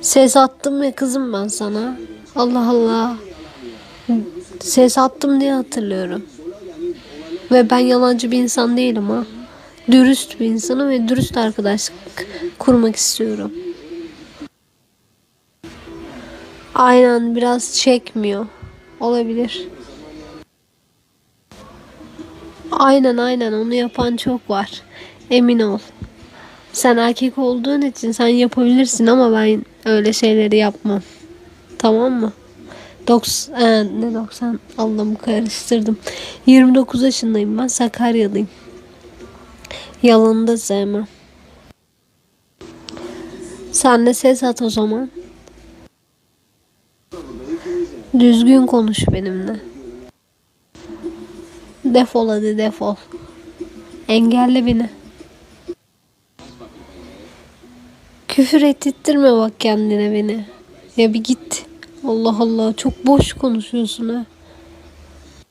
Ses attım ya kızım ben sana. Allah Allah. Ses attım diye hatırlıyorum. Ve ben yalancı bir insan değilim ha. Dürüst bir insanım ve dürüst arkadaşlık kurmak istiyorum. Aynen biraz çekmiyor. Olabilir. Aynen aynen onu yapan çok var. Emin ol. Sen erkek olduğun için sen yapabilirsin ama ben öyle şeyleri yapmam. Tamam mı? 90 e, ne 90 Allah'ımı karıştırdım. 29 yaşındayım ben Sakaryalıyım. Yalanı da sevmem. Sen de ses at o zaman. Düzgün konuş benimle. Defol hadi defol. Engelle beni. Küfür ettirtme bak kendine beni. Ya bir git. Allah Allah çok boş konuşuyorsun ha.